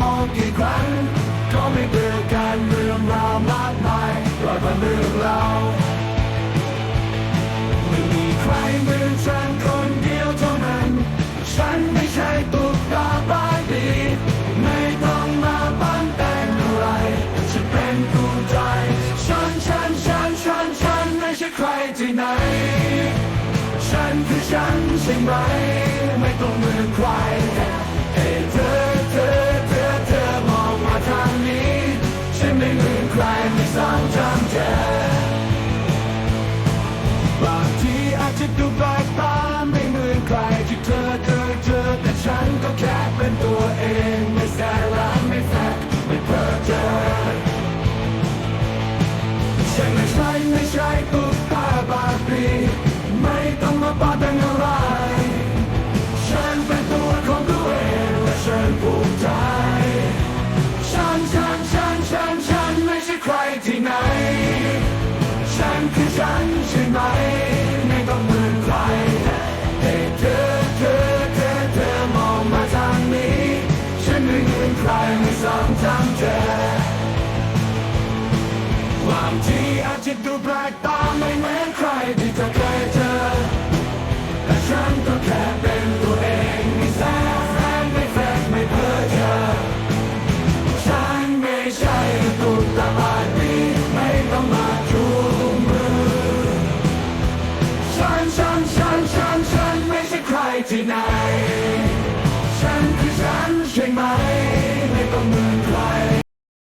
มองกี่ครั้งก็ไม่เบื่อการเรื่องราวมากมายร้อยพันเรื่องเราไม่มีใครเหมือนฉันคนเดียวเท่านั้น ฉันไม่ใช่ตุ๊กตาปลายปีไม่ต้องมาปั้นแต่งอะไรฉันเป็นกูใจ ฉันฉันฉันฉันฉันไม่ใช่ใครที่ไหน ฉันคือฉันใช่ไหม ไม่ต้องเหมือนใคร ภูมิใจ ฉันฉันฉันฉันฉันไม่ใช่ใครที่ไหน ฉันคือฉันใช่ไหม ไม่ต้องเหมือนใครให้เธอเธอเธอเธอมองมาทางนี้ ฉันไม่เหมือนใครไม่ซ้ำจำเธอบางทีอาจจะดูแปลกตา ตุ๊กตาบาร์บี้ไม่ต้องมาจูงมือฉันฉันฉันฉันฉันไม่ใช่ใครที่ไหน